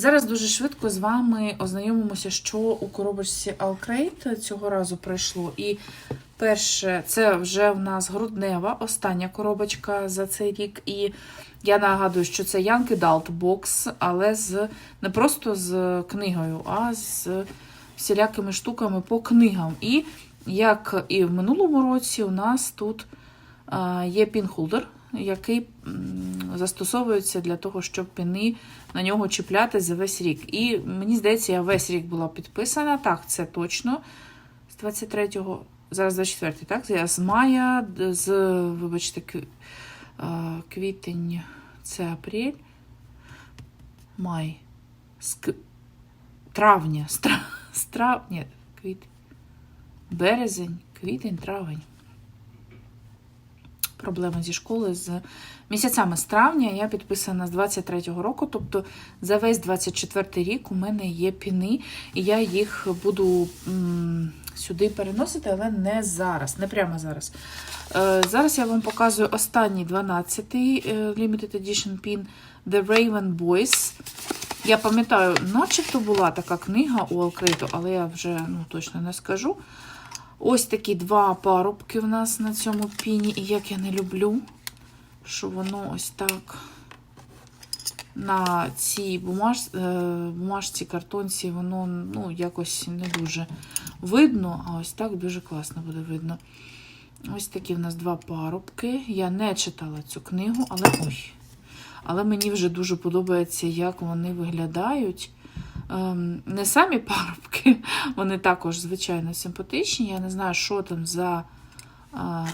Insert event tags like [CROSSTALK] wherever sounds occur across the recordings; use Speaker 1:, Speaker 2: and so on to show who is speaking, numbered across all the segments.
Speaker 1: Зараз дуже швидко з вами ознайомимося, що у коробочці Alcrate цього разу пройшло. І перше, це вже в нас груднева, остання коробочка за цей рік. І я нагадую, що це Yankee Adult Box, але з не просто з книгою, а з всілякими штуками по книгам. І як і в минулому році, у нас тут а, є пінхолдер, який застосовується для того, щоб піни на нього чіпляти за весь рік. І мені здається, я весь рік була підписана. Так, це точно. З 23-го, зараз 24-й, так? Я з мая, з, вибачте, квітень, це апрель, май, з травня, з, тра... з трав... Ні, квітень, березень, квітень, травень. Проблема зі школи з місяцями з травня я підписана з 23-го року, тобто за весь 24-й рік у мене є піни, і я їх буду м, сюди переносити, але не зараз, не прямо зараз. Е, зараз я вам показую останній 12-й е, Limited Edition пін The Raven Boys. Я пам'ятаю, начебто була така книга у Алкрейту, але я вже ну, точно не скажу. Ось такі два парубки в нас на цьому піні, і як я не люблю, що воно ось так на цій бумаж, е, бумажці, картонці, воно ну, якось не дуже видно, а ось так дуже класно буде видно. Ось такі в нас два парубки. Я не читала цю книгу, але ой. Але мені вже дуже подобається, як вони виглядають. Ем, не самі парубки, [LAUGHS] вони також, звичайно, симпатичні. Я не знаю, що там за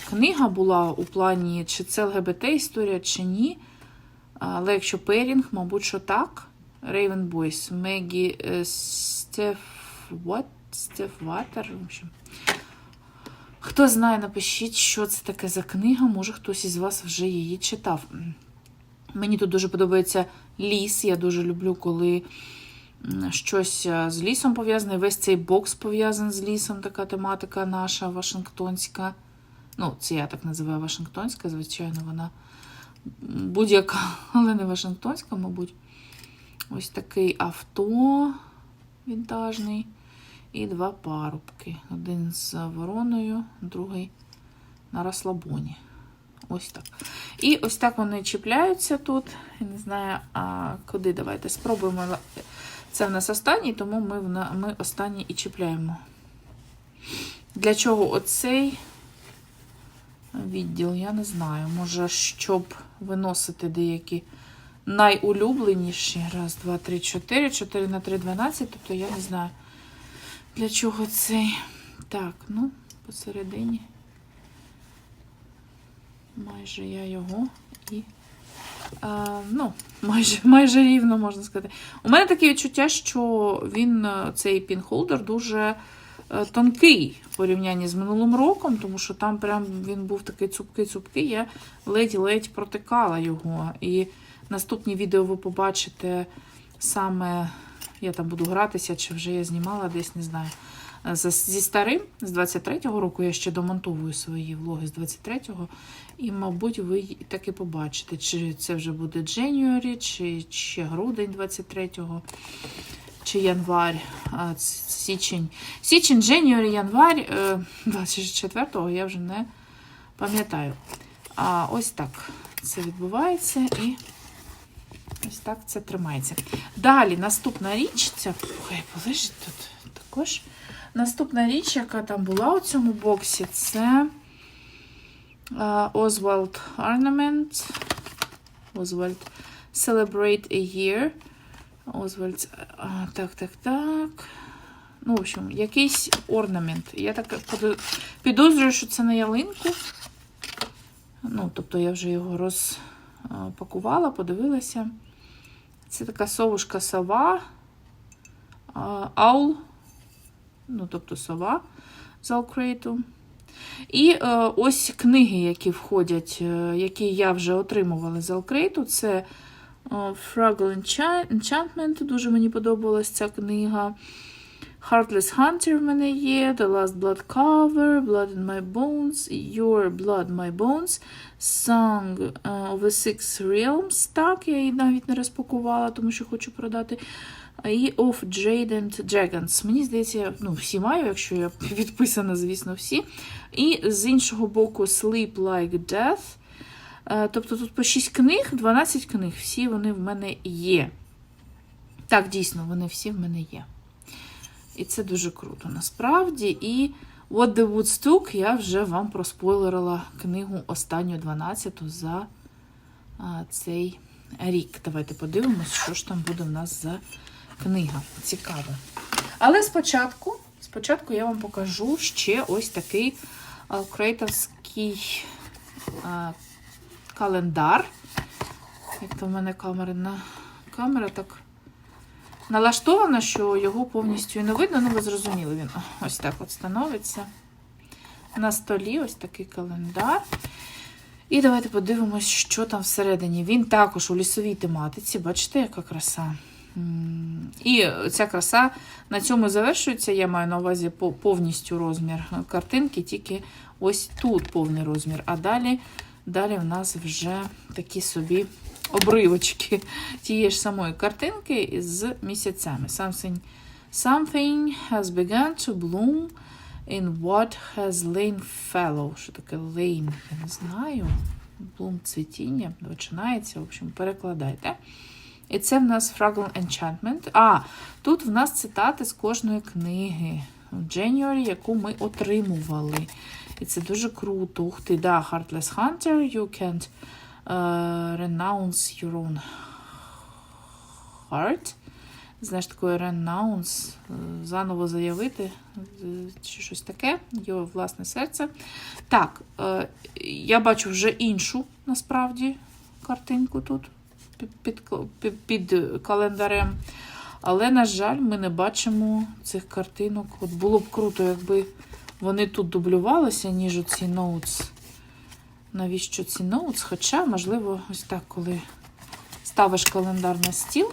Speaker 1: книга була у плані, чи це ЛГБТ-історія, чи ні. Але якщо Перінг, мабуть, що так. Raven Boys, Мегі е, Стеф... What? Ватер. В. Хто знає, напишіть, що це таке за книга. Може, хтось із вас вже її читав. Мені тут дуже подобається ліс. Я дуже люблю, коли щось е, з лісом пов'язане. Весь цей бокс пов'язаний з лісом, така тематика наша Вашингтонська. Ну, це я так називаю Вашингтонська, звичайно, вона будь-яка, [LAUGHS] але не Вашингтонська, мабуть. Ось такий авто вінтажний. І два парубки. Один з вороною, другий на розслабоні. Ось так. І ось так вони чіпляються тут. Я не знаю, а куди давайте спробуємо. Це в нас останній, тому ми, ми останній і чіпляємо. Для чого оцей відділ, я не знаю. Може, щоб виносити деякі найулюбленіші. Раз, два, три, чотири. Чотири на три, дванадцять. Тобто я не знаю, для чого цей. Так, ну, посередині. Майже я його і. А, ну, майже, майже рівно можна сказати. У мене таке відчуття, що він, е, цей пінхолдер, дуже е, тонкий в порівнянні з минулим роком, тому що там прям він був такий цупкий-цупкий. Я ледь-ледь протикала його. І наступні відео ви побачите саме, я там буду гратися, чи вже я знімала десь, не знаю. Е, Зі старим, з 23-го року, я ще домонтовую свої влоги з 23-го. І, мабуть, ви таки побачите, чи це вже буде January, чи ще грудень 23-го, чи январь, січень. Січень, January, январь е, 24-го я вже не пам'ятаю. А ось так це відбувається і ось так це тримається. Далі наступна річ, ця хай полежить тут також. Наступна річ, яка там була у цьому боксі, це е, Oswald Ornament. Oswald Celebrate a Year. Oswald. Так, так, так. Ну, в общем, якийсь орнамент. Я так підозрюю, що це на ялинку. Ну, тобто я вже його розпакувала, подивилася. Це така совушка сова. Аул. Ну, тобто сова з Алкрейту. І е, ось книги, які входять, е, які я вже отримувала з Алкрейту. Це е, Fraggle Enchantment, дуже мені подобалась ця книга. Heartless Hunter в мене є, The Last Blood Cover, Blood in My Bones, Your Blood, My Bones, Song uh, of the Six Realms. Так, я її навіть не розпакувала, тому що хочу продати. І Of Jade Dragons. Мені здається, ну, всі маю, якщо я [LAUGHS] підписана, звісно, всі. І з іншого боку, Sleep Like Death. Е, Тобто тут по 6 книг, 12 книг. Всі вони в мене є. Так, дійсно, вони всі в мене є. І це дуже круто насправді. І What the Woods Took я вже вам проспойлерила книгу останню 12 за а, цей рік. Давайте подивимось, що ж там буде в нас за книга. Цікаво. Але спочатку, спочатку я вам покажу ще ось такий крейтовський календар. Як то в мене камера на камера так налаштована, що його повністю не видно. Ну, ви зрозуміли, він ось так от становиться. На столі ось такий календар. І давайте подивимось, що там всередині. Він також у лісовій тематиці. Бачите, яка краса. І ця краса на цьому завершується. Я маю на увазі повністю розмір картинки, тільки ось тут повний розмір. А далі, далі в нас вже такі собі обривочки [LAUGHS] тієї ж самої картинки з місяцями. Something, something has begun to bloom in what has lain fallow. Що таке lain? Я не знаю. Bloom цвітіння починається. В общем, перекладайте. І це в нас Fraggle Enchantment. А, тут в нас цитати з кожної книги в January, яку ми отримували. І це дуже круто. Ух ти, да, Heartless Hunter, you can't uh, renounce your own heart. Знаєш, таке renounce, е, заново заявити, е, чи щось таке, його власне серце. Так, я бачу вже іншу, насправді, картинку тут під, під, під, календарем. Але, на жаль, ми не бачимо цих картинок. От було б круто, якби вони тут дублювалися, ніж оці notes. Навіщо ці notes? Хоча, можливо, ось так, коли ставиш календар на стіл,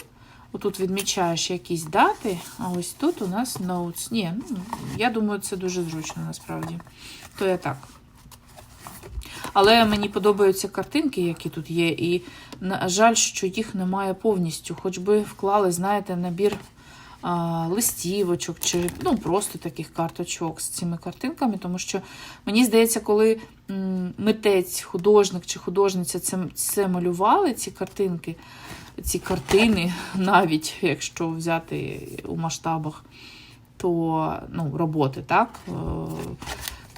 Speaker 1: отут відмічаєш якісь дати, а ось тут у нас notes. Ні, ну, я думаю, це дуже зручно насправді. То я так. Але мені подобаються картинки, які тут є, і на жаль, що їх немає повністю. Хоч би вклали, знаєте, набір а, листівочок чи ну, просто таких карточок з цими картинками, тому що мені здається, коли митець, художник чи художниця це, це малювали, ці картинки, ці картини, [LAUGHS] навіть якщо взяти у масштабах, то ну, роботи, так?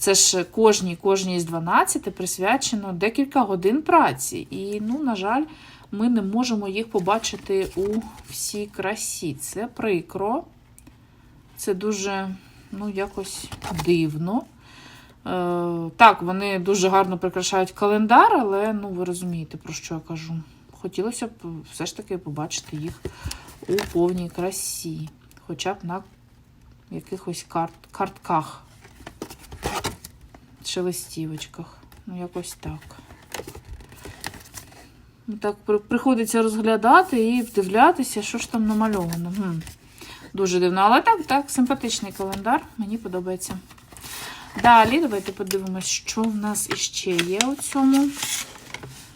Speaker 1: Це ж кожній, кожній з 12 присвячено декілька годин праці. І, ну, на жаль, ми не можемо їх побачити у всій красі. Це прикро. Це дуже, ну, якось дивно. Е, так, вони дуже гарно прикрашають календар, але ну, ви розумієте, про що я кажу. Хотілося б все ж таки побачити їх у повній красі. Хоча б на якихось карт, картках чи листівочках. Ну, якось так. Ну, Так приходиться розглядати і вдивлятися, що ж там намальовано. Гм. Дуже дивно. Але так, так, симпатичний календар. Мені подобається. Далі, давайте подивимось, що в нас іще є у цьому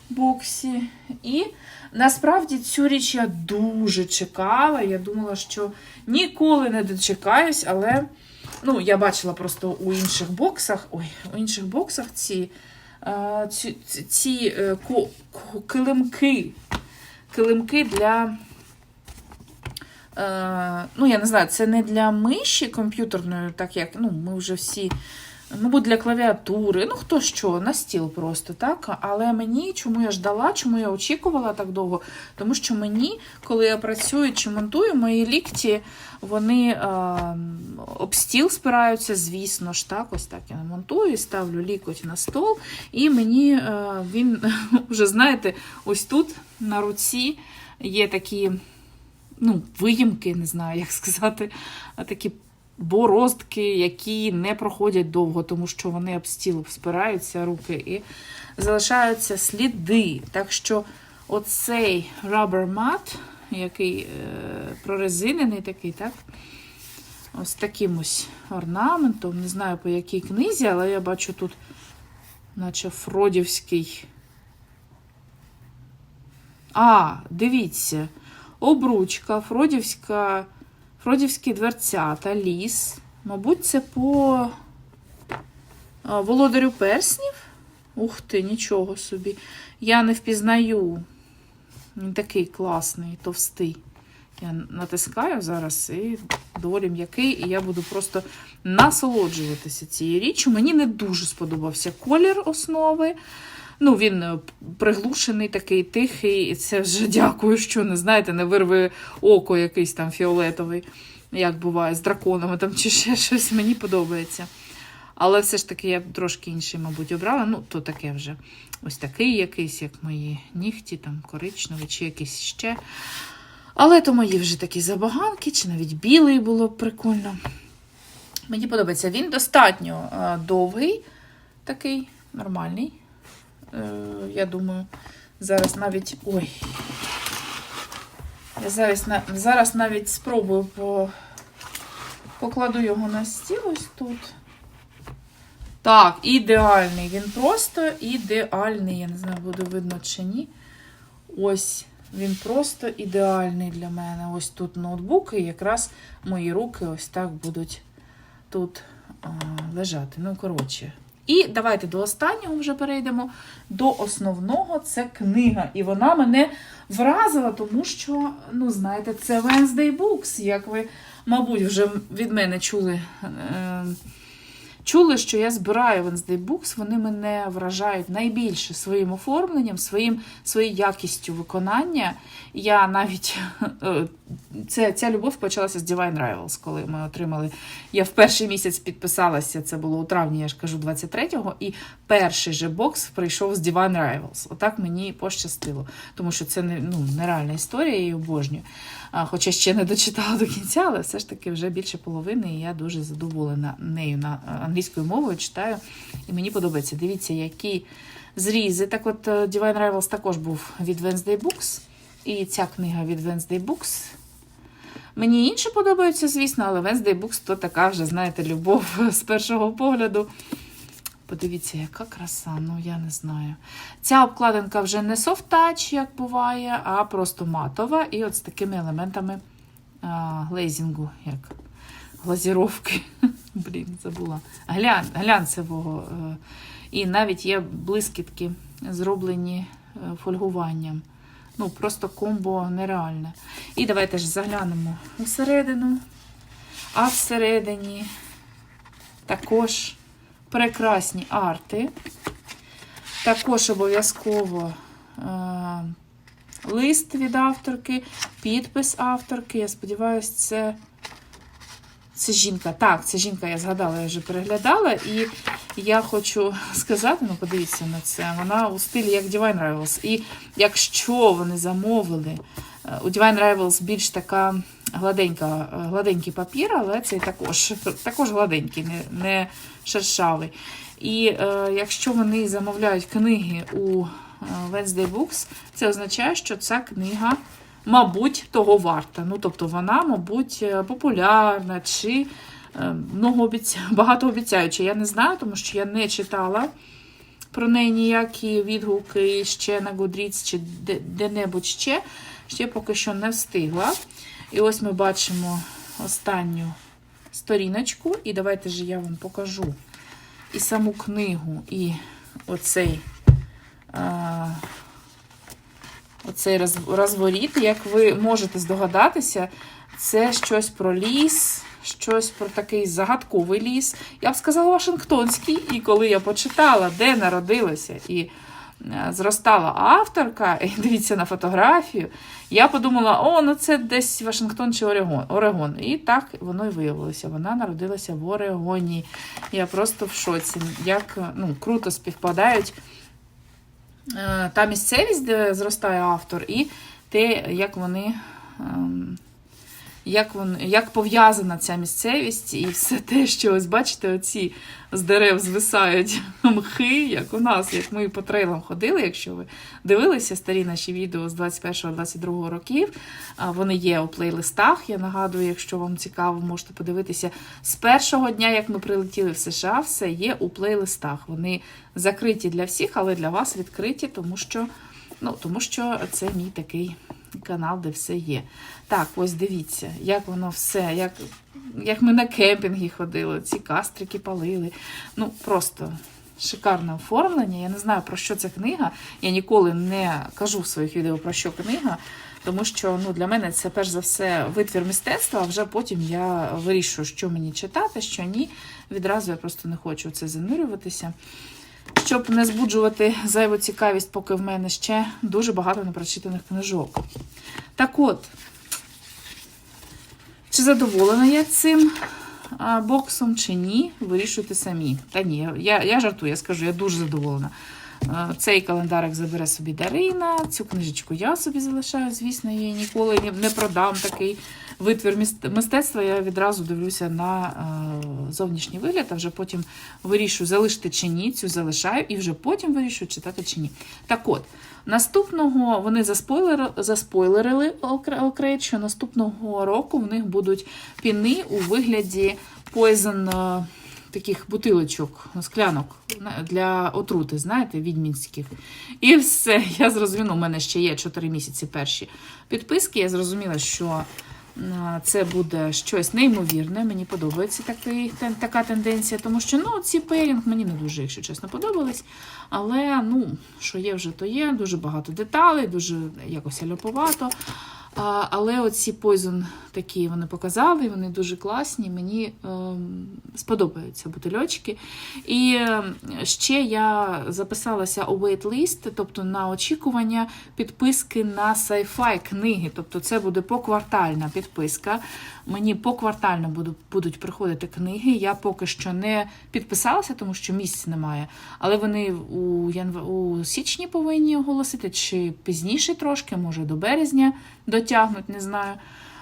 Speaker 1: боксі. І насправді цю річ я дуже чекала. Я думала, що ніколи не дочекаюсь, але ну, я бачила просто у інших боксах. Ой, у інших боксах ці, е, ці, ці, е, килимки. Килимки для. Е, ну, я не знаю, це не для миші комп'ютерної, так як ну, ми вже всі. Мабуть, для клавіатури, ну хто що, на стіл просто, так? Але мені, чому я ждала, чому я очікувала так довго? Тому що мені, коли я працюю чи монтую, мої лікті, вони е, об стіл спираються, звісно ж, так, ось так я монтую, ставлю лікоть на стол, і мені е, він [LAUGHS] вже, знаєте, ось тут на руці є такі ну, виїмки, не знаю, як сказати, такі бороздки, які не проходять довго, тому що вони об стіл спираються руки і залишаються сліди. Так що оцей rubber mat, який е, прорезинений такий, так? ось таким ось орнаментом. Не знаю по якій книзі, але я бачу тут, наче Фродівський. А, дивіться, обручка, Фродівська, Фродівські дверцята, ліс. Мабуть, це по володарю перснів. Ух ти, нічого собі. Я не впізнаю. Він такий класний, товстий. Я натискаю зараз і доволі м'який, і я буду просто насолоджуватися цією річчю. Мені не дуже сподобався колір основи. Ну, він е, приглушений, такий тихий, і це вже [LAUGHS] дякую, що не знаєте, не вирве око якийсь там фіолетовий, як буває, з драконами там чи ще щось. Мені подобається. Але все ж таки я трошки інший, мабуть, обрала. Ну, то таке вже ось такий якийсь, як мої нігті, там коричневий, чи якийсь ще. Але то мої вже такі забаганки, чи навіть білий було б прикольно. Мені подобається. Він достатньо е, довгий, такий, нормальний. Е, я думаю, зараз навіть. Ой. Я зараз, зараз навіть спробую по... покладу його на стіл ось тут. Так, ідеальний. Він просто ідеальний. Я не знаю, буде видно чи ні. Ось він просто ідеальний для мене. Ось тут ноутбук, і якраз мої руки ось так будуть тут а, лежати. Ну, коротше. І давайте до останнього вже перейдемо. До основного це книга. І вона мене вразила, тому що, ну, знаєте, це Wednesday Books, як ви, мабуть, вже від мене чули. Е- Чули, що я збираю Wednesday Books, вони мене вражають найбільше своїм оформленням, своїм, своєю якістю виконання. Я навіть е, це, ця любов почалася з Divine Rivals, коли ми отримали. Я в перший місяць підписалася, це було у травні, я ж кажу, 23-го, і перший же бокс прийшов з Divine Rivals. Отак мені пощастило, тому що це ну, нереальна історія, я її обожнюю. Хоча ще не дочитала до кінця, але все ж таки вже більше половини, і я дуже задоволена нею на е, англійською мовою читаю. І мені подобається. Дивіться, які зрізи. Так от е, Divine Rivals також був від Wednesday Books. І ця книга від Wednesday Books. Мені інші подобаються, звісно, але Wednesday Books то така вже, знаєте, любов [LAUGHS] з першого погляду. Подивіться, яка краса, ну я не знаю. Ця обкладинка вже не touch, як буває, а просто матова. І от з такими елементами а, глейзінгу, як глазіровки. [LAUGHS] Блін, забула. Глянь, глянцевого. е, І навіть є блискітки, зроблені е, фольгуванням. Ну, просто комбо нереальне. І давайте ж заглянемо всередину. А всередині також прекрасні арти. Також обов'язково е, лист від авторки, підпис авторки. Я сподіваюся, це, це жінка. Так, це жінка, я згадала, я вже переглядала. І я хочу сказати: ну, подивіться на це. Вона у стилі як Divine Rivals. І якщо вони замовили, е, у Divine Rivals більш така гладенька, гладенький папір, але цей також, також гладенький, не, не шершавий. І е, якщо вони замовляють книги у е, Wednesday Books, це означає, що ця книга, мабуть, того варта. Ну, тобто вона, мабуть, е, популярна чи е, многообіця... [LAUGHS] багатообіцяюча. Я не знаю, тому що я не читала про неї ніякі відгуки ще на Goodreads чи де-небудь ще. Ще поки що не встигла. І ось ми бачимо останню сторіночку. І давайте ж я вам покажу і саму книгу, і оцей, а, оцей роз- розворіт. Як ви можете здогадатися, це щось про ліс, щось про такий загадковий ліс. Я б сказала Вашингтонський. І коли я почитала, де народилася і зростала авторка, [LAUGHS] і дивіться на фотографію, я подумала, о, ну це десь Вашингтон чи Орегон. Орегон. І так воно і виявилося. Вона народилася в Орегоні. Я просто в шоці. Як ну, круто співпадають е, та місцевість, де зростає автор, і те, як вони. Як, вон, як пов'язана ця місцевість і все те, що ось бачите, оці з дерев звисають [LAUGHS] мхи, як у нас, як ми по трейлам ходили, якщо ви дивилися старі наші відео з 21-22 років. Вони є у плейлистах. Я нагадую, якщо вам цікаво, можете подивитися з першого дня, як ми прилетіли в США, все є у плейлистах. Вони закриті для всіх, але для вас відкриті, тому що, ну, тому що це мій такий канал, де все є. Так, ось дивіться, як воно все, як, як ми на кемпінги ходили, ці кастрики палили. Ну, просто шикарне оформлення. Я не знаю, про що ця книга. Я ніколи не кажу в своїх відео про що книга. Тому що ну, для мене це перш за все витвір мистецтва, а вже потім я вирішую, що мені читати, що ні. Відразу я просто не хочу в це занурюватися. Щоб не збуджувати зайву цікавість, поки в мене ще дуже багато непрочитаних книжок. Так от, чи задоволена я цим боксом, чи ні, вирішуйте самі. Та ні, я, я жартую, я скажу, я дуже задоволена. Цей календарик забере собі Дарина, цю книжечку я собі залишаю, звісно, її ніколи не- продам такий витвір мистецтва. Я відразу дивлюся на зовнішній вигляд, а вже потім вирішую, залишити чи ні, цю залишаю, і вже потім вирішую, читати чи ні. Так от, наступного вони заспойлерили окре- що наступного року в них будуть піни у вигляді Poison е, таких бутилочок, склянок для отрути, знаєте, відьмінських. І все, я зрозуміла, у мене ще є 4 місяці перші підписки. Я зрозуміла, що це буде щось неймовірне. Мені подобається такий, така тенденція, тому що ну, ці пейрінг мені не дуже, якщо чесно, подобались. Але ну, що є вже, то є. Дуже багато деталей, дуже якось ляповато. А, але оці Poison такі вони показали, вони дуже класні. Мені ем, сподобаються бутильочки. І ем, ще я записалася у waitlist, тобто на очікування підписки на sci-fi книги. Тобто це буде поквартальна підписка. Мені поквартально буду, будуть приходити книги. Я поки що не підписалася, тому що місць немає. Але вони у, у січні повинні оголосити, чи пізніше трошки, може до березня дотягнуть, не знаю.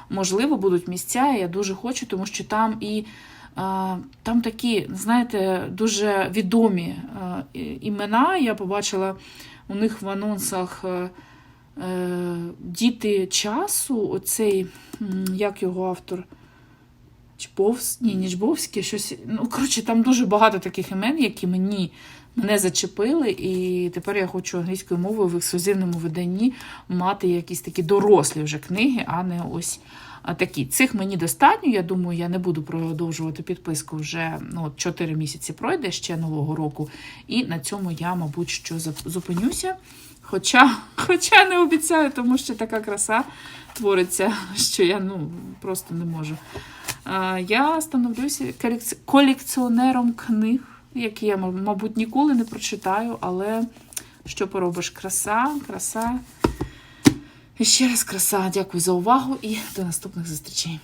Speaker 1: Можливо, будуть місця, я дуже хочу, тому що там і там такі, знаєте, дуже відомі імена. Я побачила у них в анонсах е, е, Діти часу, оцей, як його автор. Чбовс... Ні, не Чбовський, щось. Ну, коротше, там дуже багато таких імен, які мені мене зачепили, і тепер я хочу англійською мовою в ексклюзивному виданні мати якісь такі дорослі вже книги, а не ось такі. Цих мені достатньо. Я думаю, я не буду продовжувати підписку вже ну, от 4 місяці пройде ще нового року. І на цьому я, мабуть, що зупинюся. Хоча, [LAUGHS] хоча не обіцяю, тому що така краса твориться, що я ну, просто не можу. Я становлюся колекціонером книг, які я, мабуть, ніколи не прочитаю, але що поробиш? Краса, краса. І ще раз краса. Дякую за увагу і до наступних зустрічей.